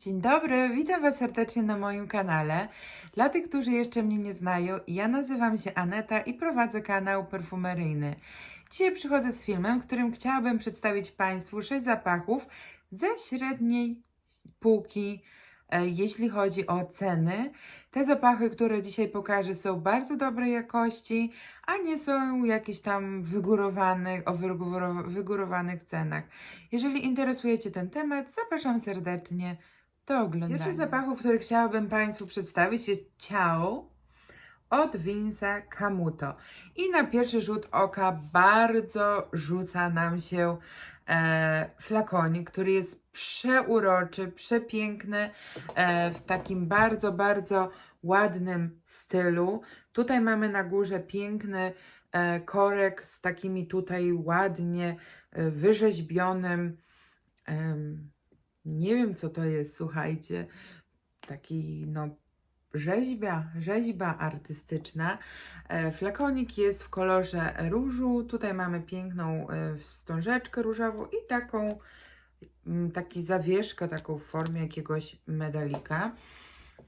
Dzień dobry, witam Was serdecznie na moim kanale. Dla tych, którzy jeszcze mnie nie znają, ja nazywam się Aneta i prowadzę kanał perfumeryjny. Dzisiaj przychodzę z filmem, którym chciałabym przedstawić Państwu 6 zapachów ze średniej półki, e, jeśli chodzi o ceny. Te zapachy, które dzisiaj pokażę, są bardzo dobrej jakości, a nie są jakieś tam wygórowanych, o wygóro- wygórowanych cenach. Jeżeli interesuje Cię ten temat, zapraszam serdecznie do oglądania. Pierwszy z zapachów, który chciałabym Państwu przedstawić jest Ciao od Vince'a Camuto. I na pierwszy rzut oka bardzo rzuca nam się e, flakonik, który jest przeuroczy, przepiękny, e, w takim bardzo, bardzo ładnym stylu. Tutaj mamy na górze piękny e, korek z takimi tutaj ładnie e, wyrzeźbionym em, nie wiem co to jest, słuchajcie, taki no rzeźbia, rzeźba artystyczna. E, Flakonik jest w kolorze różu, tutaj mamy piękną e, wstążeczkę różową i taką mm, taki zawieszkę taką w formie jakiegoś medalika.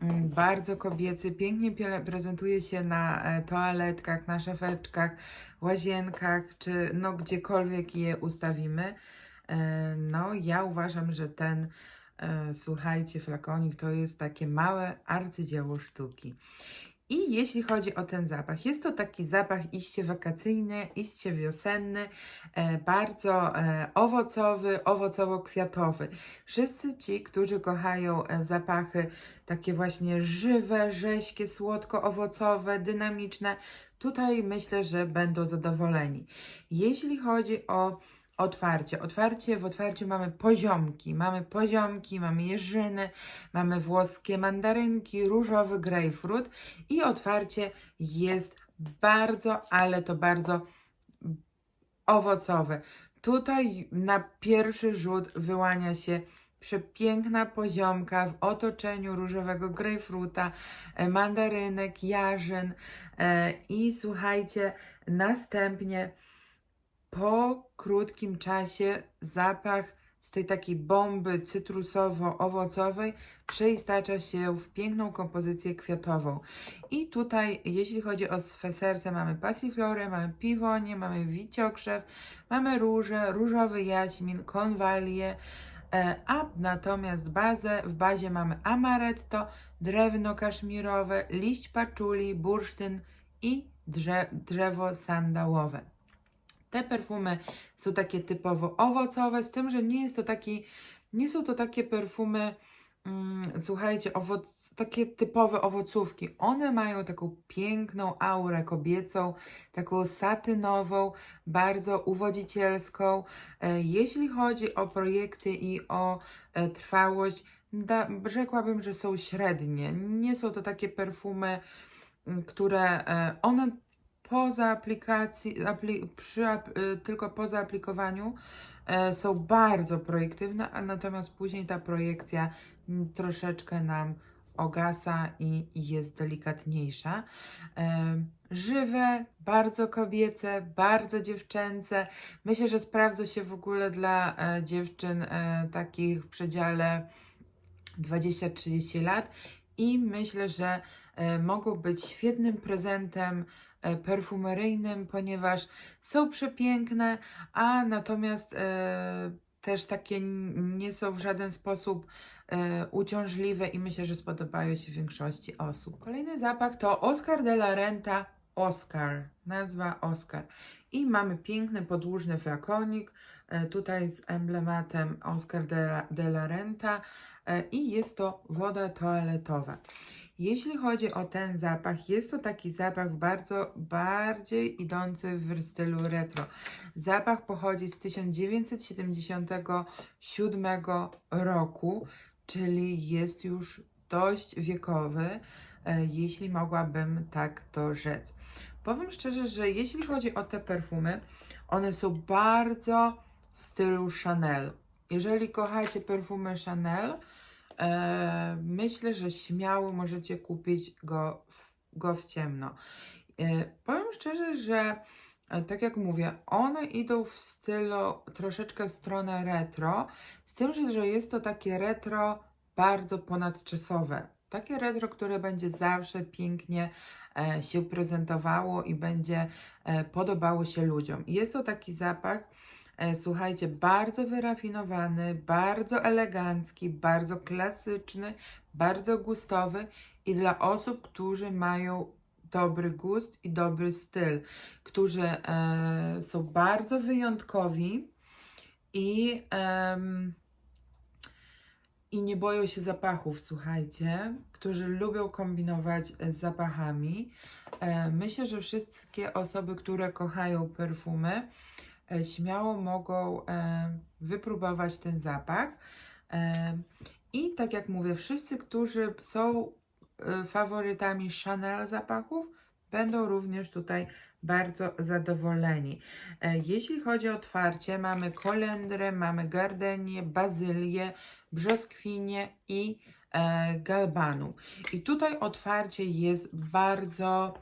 Mm, Bardzo kobiecy, pięknie prezentuje się na e, toaletkach, na szafeczkach, łazienkach, czy no gdziekolwiek je ustawimy. E, No, ja uważam, że ten, e, słuchajcie, flakonik to jest takie małe arcydzieło sztuki. I jeśli chodzi o ten zapach, jest to taki zapach iście wakacyjny, iście wiosenny, e, bardzo owocowy, owocowo-kwiatowy. Wszyscy ci, którzy kochają zapachy takie właśnie żywe, rześkie, słodko-owocowe, dynamiczne, tutaj myślę, że będą zadowoleni. Jeśli chodzi o otwarcie. Otwarcie, w otwarciu mamy poziomki. Mamy poziomki, mamy jeżyny, mamy włoskie mandarynki, różowy grapefruit i otwarcie jest bardzo, ale to bardzo owocowe. Tutaj na pierwszy rzut wyłania się przepiękna poziomka w otoczeniu różowego grapefruita, e, mandarynek, jarzyn e, i słuchajcie, następnie po krótkim czasie zapach z tej takiej bomby cytrusowo-owocowej przeistacza się w piękną kompozycję kwiatową. I tutaj, jeśli chodzi o swe serce, mamy pasiflorę, mamy piwonię, mamy wiciokrzew, mamy róże, różowy jaśmin, konwalię, e, a natomiast bazę, w bazie mamy amaretto, drewno kaszmirowe, liść paczuli, bursztyn i drze, drzewo sandałowe. Te perfumy są takie typowo owocowe, z tym, że nie jest to taki, nie są to takie perfumy, mm, słuchajcie, owoc, takie typowe owocówki. One mają taką piękną aurę kobiecą, taką satynową, bardzo uwodzicielską. E, Jeśli chodzi o projekcję i o e, trwałość, da, rzekłabym, że są średnie. Nie są to takie perfumy, mm, które e, one poza aplikacji, apli, przy, y, tylko po zaaplikowaniu e, są bardzo projektywne, a natomiast później ta projekcja troszeczkę nam ogasa i, i jest delikatniejsza. E, żywe, bardzo kobiece, bardzo dziewczęce. Myślę, że sprawdza się w ogóle dla e, dziewczyn e, takich w przedziale 20-30 lat i myślę, że e, mogą być świetnym prezentem perfumeryjnym, ponieważ są przepiękne, a natomiast e, też takie nie są w żaden sposób e, uciążliwe i myślę, że spodobają się większości osób. Kolejny zapach to Oscar de la Renta Oscar, nazwa Oscar. I mamy piękny podłużny flakonik, e, tutaj z emblematem Oscar de la, de la Renta e, i jest to woda toaletowa. Jeśli chodzi o ten zapach, jest to taki zapach bardzo bardziej idący w stylu retro. Zapach pochodzi z 1977 roku, czyli jest już dość wiekowy, e, jeśli mogłabym tak to rzec. Powiem szczerze, że jeśli chodzi o te perfumy, one są bardzo w stylu Chanel. Jeżeli kochacie perfumy Chanel, myślę, że śmiało możecie kupić go w, go w ciemno. E, powiem szczerze, że e, tak jak mówię, one idą w stylu troszeczkę w stronę retro, z tym, że, jest to takie retro bardzo ponadczasowe. Takie retro, które będzie zawsze pięknie e, się prezentowało i będzie e, podobało się ludziom. Jest to taki zapach, słuchajcie, bardzo wyrafinowany, bardzo elegancki, bardzo klasyczny, bardzo gustowy i dla osób, którzy mają dobry gust i dobry styl, którzy e, są bardzo wyjątkowi i, em, i nie boją się zapachów, słuchajcie, którzy lubią kombinować z zapachami. E, myślę, że wszystkie osoby, które kochają perfumy, e, śmiało mogą e, wypróbować ten zapach. E, I tak jak mówię, wszyscy, którzy są e, faworytami Chanel zapachów, będą również tutaj bardzo zadowoleni. E, Jeśli chodzi o otwarcie, mamy kolendrę, mamy gardenię, bazylię, brzoskwinię i e, galbanu. I tutaj otwarcie jest bardzo,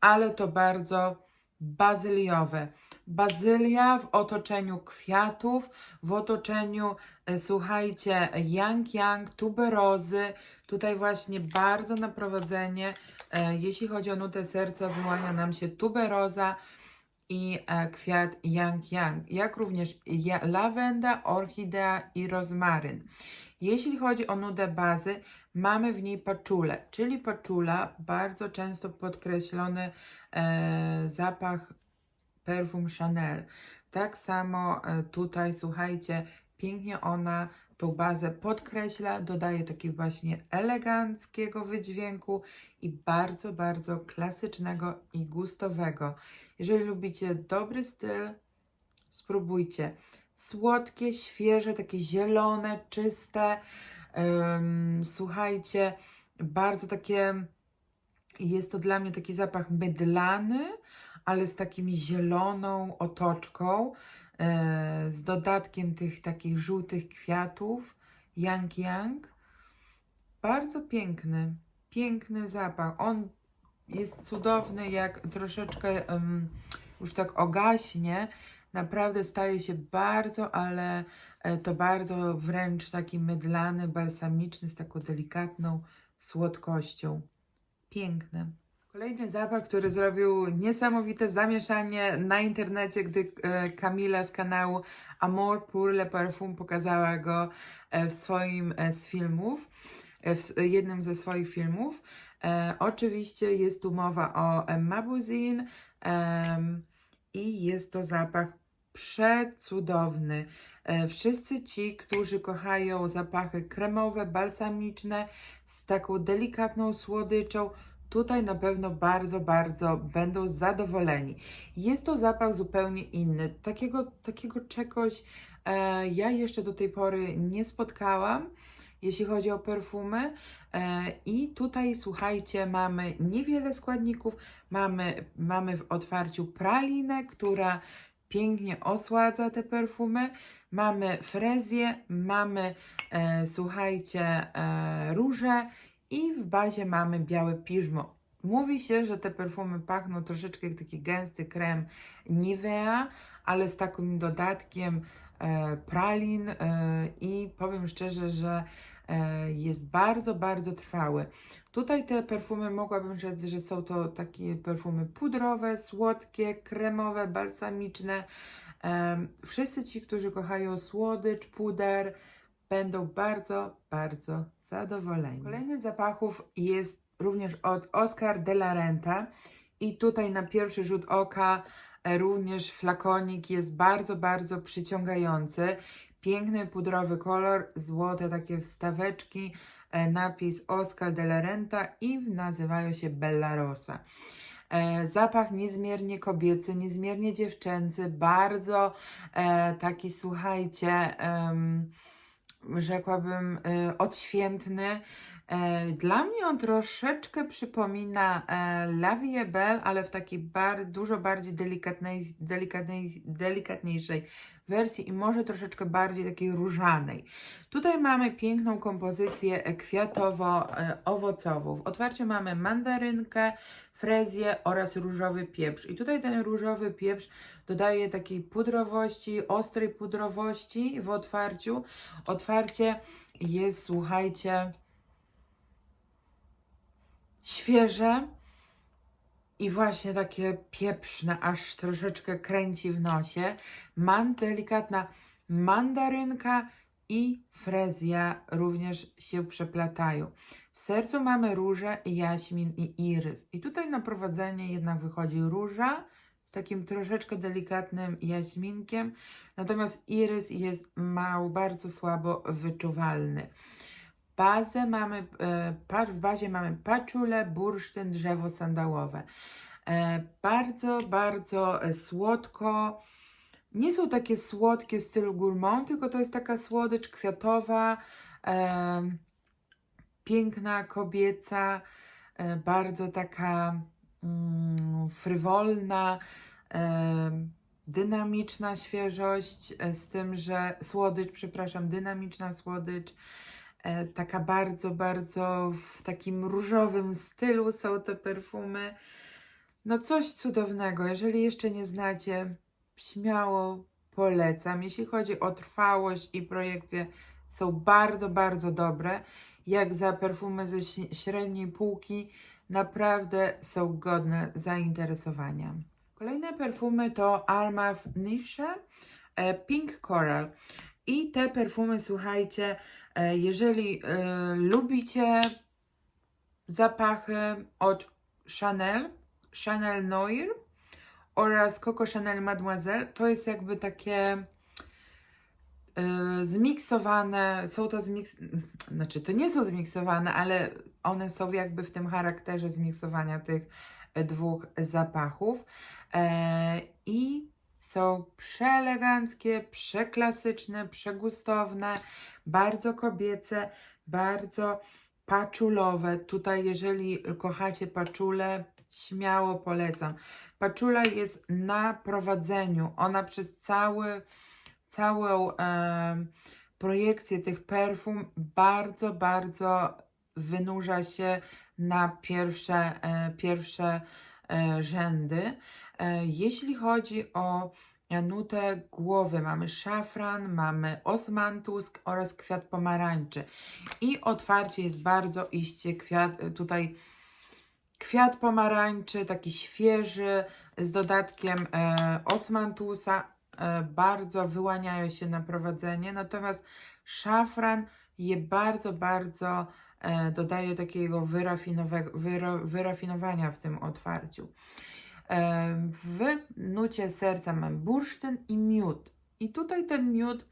ale to bardzo bazyliowe. Bazylia w otoczeniu kwiatów, w otoczeniu, e, słuchajcie, yang yang, tuberozy. Tutaj właśnie bardzo na prowadzenie, e, jeśli chodzi o nutę serca, wyłania nam się tuberoza i e, kwiat yang yang, jak również lawenda, orchidea i rozmaryn. Jeśli chodzi o nudę bazy, mamy w niej paczulę, czyli paczula, bardzo często podkreślony e, zapach perfum Chanel. Tak samo e, tutaj, słuchajcie, pięknie ona tą bazę podkreśla, dodaje takiego właśnie eleganckiego wydźwięku i bardzo, bardzo klasycznego i gustowego. Jeżeli lubicie dobry styl, spróbujcie. Słodkie, świeże, takie zielone, czyste. Słuchajcie, bardzo takie. Jest to dla mnie taki zapach mydlany, ale z takim zieloną otoczką, e, z dodatkiem tych takich żółtych kwiatów, yang yang. Bardzo piękny, piękny zapach. On jest cudowny, jak troszeczkę em, już tak ogaśnie. Naprawdę staje się bardzo, ale e, to bardzo wręcz taki mydlany, balsamiczny, z taką delikatną słodkością. Piękne. Kolejny zapach, który zrobił niesamowite zamieszanie na internecie, gdy e, Kamila z kanału Amor pour le Parfum pokazała go e, w swoim z filmów, w jednym ze swoich filmów. Oczywiście jest tu mowa o Mabuzin i jest to zapach przecudowny. E, Wszyscy ci, którzy kochają zapachy kremowe, balsamiczne, z taką delikatną słodyczą, tutaj na pewno bardzo, bardzo będą zadowoleni. Jest to zapach zupełnie inny. Takiego, takiego czegoś e, ja jeszcze do tej pory nie spotkałam, jeśli chodzi o perfumy. E, I tutaj, słuchajcie, mamy niewiele składników. Mamy, mamy w otwarciu pralinę, która pięknie osładza te perfumy. Mamy frezję, mamy, e, słuchajcie, e, róże i w bazie mamy białe piżmo. Mówi się, że te perfumy pachną troszeczkę jak taki gęsty krem Nivea, ale z takim dodatkiem e, pralin e, i powiem szczerze, że jest bardzo, bardzo trwały. Tutaj te perfumy mogłabym rzec, że są to takie perfumy pudrowe, słodkie, kremowe, balsamiczne. Em, Wszyscy ci, którzy kochają słodycz, puder, będą bardzo, bardzo zadowoleni. Kolejny zapachów jest również od Oscar de la Renta i tutaj na pierwszy rzut oka e, również flakonik jest bardzo, bardzo przyciągający. Piękny pudrowy kolor, złote takie wstaweczki, e, napis Oscar de la Renta i nazywają się Bella Rosa. E, Zapach niezmiernie kobiecy, niezmiernie dziewczęcy, bardzo e, taki, słuchajcie, rzekłabym, odświętny. E, Dla mnie on troszeczkę przypomina e, La Vie Belle, ale w takiej bar, dużo bardziej delikatnej, delikatnej, delikatniejszej wersji i może troszeczkę bardziej takiej różanej. Tutaj mamy piękną kompozycję e, kwiatowo-owocową. W otwarciu mamy mandarynkę, frezję oraz różowy pieprz. I tutaj ten różowy pieprz dodaje takiej pudrowości, ostrej pudrowości w otwarciu. Otwarcie jest, słuchajcie, świeże i właśnie takie pieprzne, aż troszeczkę kręci w nosie. Man, delikatna mandarynka i frezja również się przeplatają. W sercu mamy różę, jaśmin i irys. I tutaj na prowadzenie jednak wychodzi róża z takim troszeczkę delikatnym jaśminkiem, natomiast irys jest mało, bardzo słabo wyczuwalny. Bazę mamy, e, w bazie mamy paczulę, bursztyn, drzewo sandałowe. E, bardzo, bardzo e, słodko. Nie są takie słodkie w stylu gourmand, tylko to jest taka słodycz kwiatowa, piękna, kobieca, bardzo taka mm, frywolna, dynamiczna świeżość, z tym, że słodycz, przepraszam, dynamiczna słodycz, taka bardzo, bardzo w takim różowym stylu są te perfumy. No coś cudownego. Jeżeli jeszcze nie znacie, śmiało polecam. Jeśli chodzi o trwałość i projekcję, są bardzo, bardzo dobre. Jak za perfumy ze średniej półki, naprawdę są godne zainteresowania. Kolejne perfumy to Alma Niche e, Pink Coral. I te perfumy, słuchajcie, e, jeżeli e, lubicie zapachy od Chanel, Chanel Noir oraz Coco Chanel Mademoiselle, to jest jakby takie y, zmiksowane, są to zmiks... Znaczy, to nie są zmiksowane, ale one są jakby w tym charakterze zmiksowania tych e, dwóch zapachów. E, I są przeeleganckie, przeklasyczne, przegustowne, bardzo kobiece, bardzo paczulowe. Tutaj, jeżeli kochacie paczulę, śmiało polecam. Paczula jest na prowadzeniu. Ona przez cały, całą em, projekcję tych perfum bardzo, bardzo wynurza się na pierwsze, e, pierwsze e, rzędy. E, jeśli chodzi o nutę głowy, mamy szafran, mamy osmantusk oraz kwiat pomarańczy. I otwarcie jest bardzo iście kwiat, tutaj kwiat pomarańczy, taki świeży, z dodatkiem e, osmantusa. E, bardzo wyłaniają się na prowadzenie, natomiast szafran je bardzo, bardzo e, dodaje takiego wyrafinowania w tym otwarciu. W nucie serca mam bursztyn i miód. I tutaj ten miód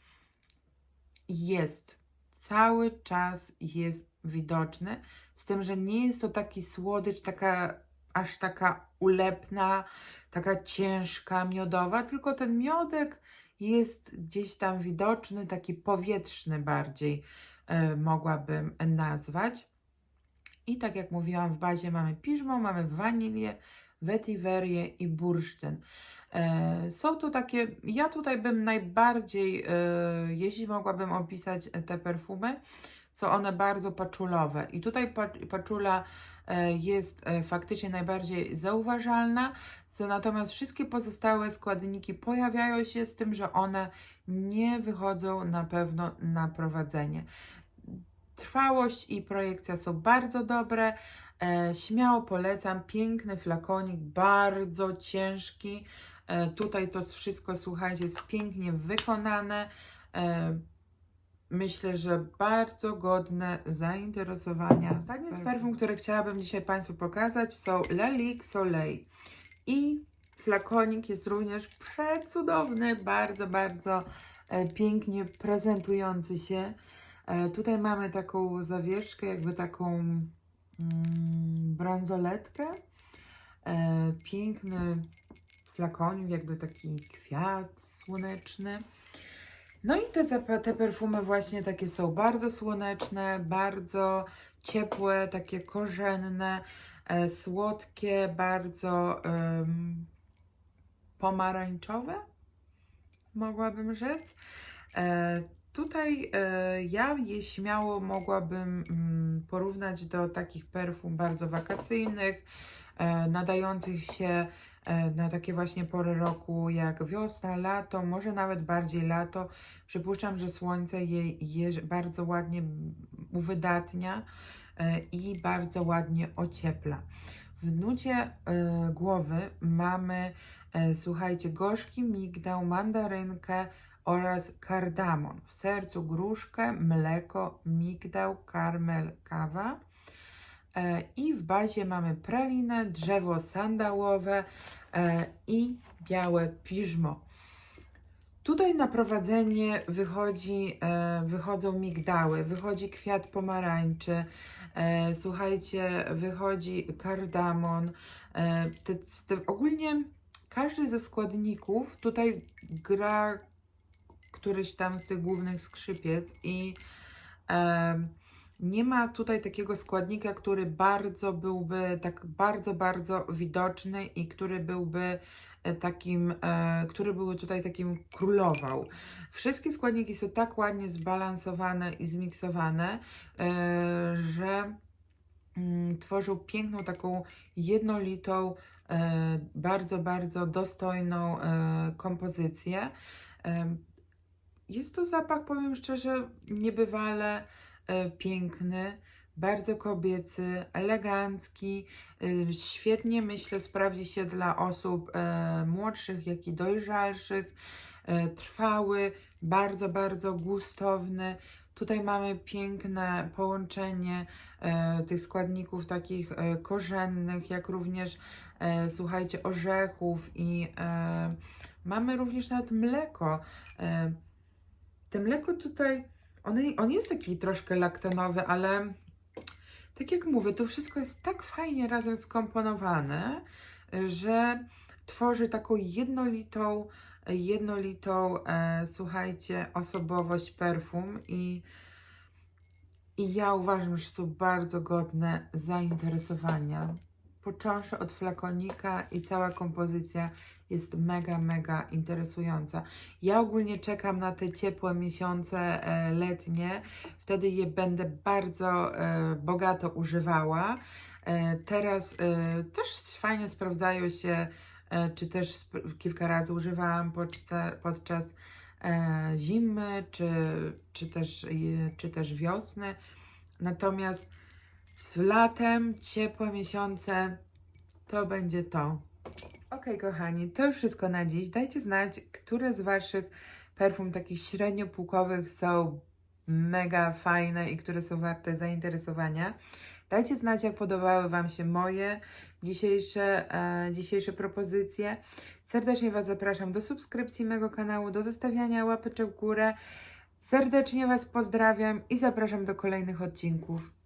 jest, cały czas jest widoczny, z tym, że nie jest to taki słodycz, taka aż taka ulepna, taka ciężka, miodowa, tylko ten miodek jest gdzieś tam widoczny, taki powietrzny bardziej e, mogłabym nazwać. I tak jak mówiłam, w bazie mamy piżmo, mamy wanilię, wetiverię i bursztyn. E, są to takie, ja tutaj bym najbardziej, e, jeśli mogłabym opisać te perfumy, są one bardzo paczulowe. I tutaj pa, paczula e, jest faktycznie najbardziej zauważalna, natomiast wszystkie pozostałe składniki pojawiają się z tym, że one nie wychodzą na pewno na prowadzenie. Trwałość i projekcja są bardzo dobre. E, śmiało polecam. Piękny flakonik, bardzo ciężki. E, tutaj to wszystko, słuchajcie, jest pięknie wykonane. E, myślę, że bardzo godne zainteresowania. Ostatnie z perfum, które chciałabym dzisiaj Państwu pokazać są Lalique Soleil. I flakonik jest również przecudowny, bardzo, bardzo e, pięknie prezentujący się. E, tutaj mamy taką zawieszkę, jakby taką bransoletkę. E, piękny flakonik, jakby taki kwiat słoneczny. No i te, te perfumy właśnie takie są bardzo słoneczne, bardzo ciepłe, takie korzenne, e, słodkie, bardzo em, pomarańczowe, mogłabym rzec. E, tutaj e, ja je śmiało mogłabym mm, porównać do takich perfum bardzo wakacyjnych, e, nadających się e, na takie właśnie pory roku jak wiosna, lato, może nawet bardziej lato. Przypuszczam, że słońce je, je bardzo ładnie uwydatnia i bardzo ładnie ociepla. W nucie głowy mamy, słuchajcie, gorzki migdał, mandarynkę oraz kardamon. W sercu gruszkę, mleko, migdał, karmel, kawa. E, I w bazie mamy pralinę, drzewo sandałowe e, i białe piżmo. Tutaj na prowadzenie wychodzi, e, wychodzą migdały, wychodzi kwiat pomarańczy, słuchajcie, wychodzi kardamon. Te, te, ogólnie każdy ze składników tutaj gra któryś tam z tych głównych skrzypiec i e, nie ma tutaj takiego składnika, który bardzo byłby tak bardzo, bardzo widoczny i który byłby e, takim, e, który byłby tutaj takim królował. Wszystkie składniki są tak ładnie zbalansowane i zmiksowane, e, że mm, tworzą piękną taką jednolitą, e, bardzo, bardzo dostojną e, kompozycję. E, jest to zapach, powiem szczerze, niebywale e, piękny, bardzo kobiecy, elegancki. e, Świetnie, myślę, sprawdzi się dla osób e, młodszych, jak i dojrzalszych. Trwały, bardzo, bardzo gustowny. Tutaj mamy piękne połączenie e, tych składników takich e, korzennych, jak również, e, słuchajcie, orzechów i e, mamy również nawet mleko. E, te mleko tutaj, on, on jest taki troszkę laktanowy, ale tak jak mówię, to wszystko jest tak fajnie razem skomponowane, że tworzy taką jednolitą, jednolitą, e, słuchajcie, osobowość perfum i, i ja uważam, że są bardzo godne zainteresowania. Począwszy od flakonika i cała kompozycja jest mega, mega interesująca. Ja ogólnie czekam na te ciepłe miesiące e, letnie, wtedy je będę bardzo e, bogato używała. E, teraz e, też fajnie sprawdzają się, e, czy też kilka razy używałam podczas, podczas e, zimy, czy, czy, też, e, czy też wiosny. Natomiast z latem, ciepłe miesiące, to będzie to. Ok, kochani, to już wszystko na dziś. Dajcie znać, które z Waszych perfum takich średnio pułkowych są mega fajne i które są warte zainteresowania. Dajcie znać, jak podobały Wam się moje dzisiejsze, e, dzisiejsze propozycje. Serdecznie Was zapraszam do subskrypcji mego kanału, do zostawiania łapeczek w górę. Serdecznie Was pozdrawiam i zapraszam do kolejnych odcinków.